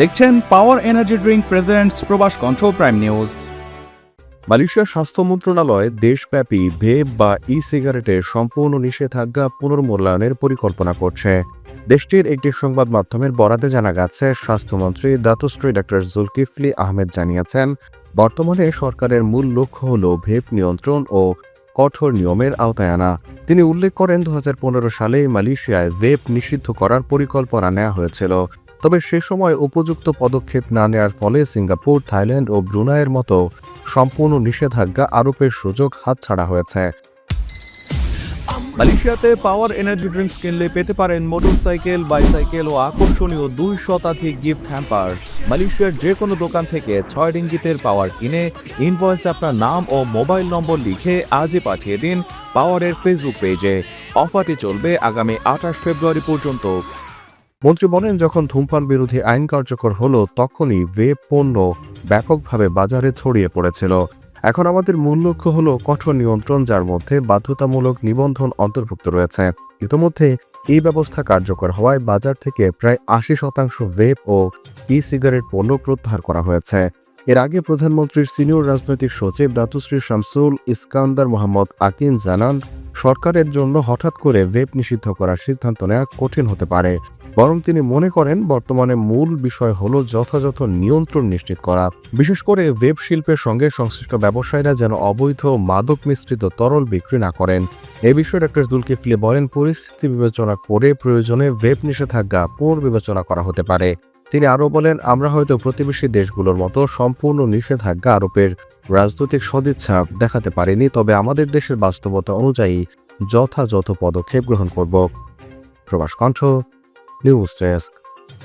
দেখছেন power energy drink presents প্রবাস কণ্ঠ প্রাইম নিউজ মালয়েশিয়ার স্বাস্থ্য মন্ত্রণালয় দেশব্যাপী ভেপ বা ই সিগারেটের সম্পূর্ণ নিষেধাজ্ঞা পুনর্মূল্যায়নের পরিকল্পনা করছে। দেশটির একটি সংবাদ মাধ্যমের বরাতে জানা গেছে, স্বাস্থ্যমন্ত্রী দাতুশ্রী ডক্টর জুলকিফলি আহমেদ জানিয়েছেন, বর্তমানে সরকারের মূল লক্ষ্য হল ভেপ নিয়ন্ত্রণ ও কঠোর নিয়মের আওতায় আনা। তিনি উল্লেখ করেন দু হাজার পনেরো সালে মালয়েশিয়ায় ভেপ নিষিদ্ধ করার পরিকল্পনা নেওয়া হয়েছিল। তবে সে সময় উপযুক্ত পদক্ষেপ না নেওয়ার ফলে সিঙ্গাপুর, থাইল্যান্ড ও ব্রুনাইয়ের মতো সম্পূর্ণ নিষেধাজ্ঞা আরোপের সুযোগ হাতছাড়া হয়েছে। মালয়েশিয়াতে পাওয়ার এনার্জি ড্রিঙ্কস কিনলে পেতে পারেন মোটরসাইকেল, বাইসাইকেল ও আকর্ষণীয় দুই শতাধিক গিফট হ্যাম্পার। মালয়েশিয়ার যে কোনো দোকান থেকে ছয় রিঙ্গিতের পাওয়ার কিনে ইনভয়েসে আপনার নাম ও মোবাইল নম্বর লিখে আজই পাঠিয়ে দিন পাওয়ারের ফেসবুক পেজে। অফারটি চলবে আগামী আঠাশ ফেব্রুয়ারি পর্যন্ত। মন্ত্রী বলেন, যখন ধূমপান বিরোধী আইন কার্যকর হলো, তখনই ভেপ পণ্য ব্যাপকভাবে বাজারে ছড়িয়ে পড়েছিল। এখন আমাদের মূল লক্ষ্য হলো কঠোর নিয়ন্ত্রণ, যার মধ্যে বাধ্যতামূলক নিবন্ধন অন্তর্ভুক্ত রয়েছে। ইতোমধ্যে এই ব্যবস্থা কার্যকর হওয়ায় বাজার থেকে প্রায় আশি শতাংশ ভেপ ও ই সিগারেট পণ্য প্রত্যাহার করা হয়েছে। এর আগে প্রধানমন্ত্রীর সিনিয়র রাজনৈতিক সচিব দাতুশ্রী শামসুল ইস্কান্দার মোহাম্মদ আকিন জানান সরকারের জন্য হঠাৎ করে ভেপ নিষিদ্ধ করার সিদ্ধান্ত নেওয়া কঠিন হতে পারে। বরং তিনি মনে করেন, বর্তমানে মূল বিষয় হল যথাযথ নিয়ন্ত্রণ নিশ্চিত করা। বিশেষ করে ওয়েব শিল্পের সঙ্গে সংশ্লিষ্ট ব্যবসায়ীরা যেন অবৈধ মাদক মিশ্রিত তরল বিক্রি না করেন। এ বিষয়ে ডক্টর জুলকিফলি বলেন, পরিস্থিতি বিবেচনা করে প্রয়োজনে ওয়েব নিষেধাজ্ঞা পুনর্বিবেচনা করা হতে পারে। তিনি আরও বলেন, আমরা হয়তো প্রতিবেশী দেশগুলোর মতো সম্পূর্ণ নিষেধাজ্ঞা আরোপের রাজনৈতিক সদিচ্ছা দেখাতে পারিনি, তবে আমাদের দেশের বাস্তবতা অনুযায়ী যথাযথ পদক্ষেপ গ্রহণ করব। প্রবাস কণ্ঠ, নিউজ ডেস্ক।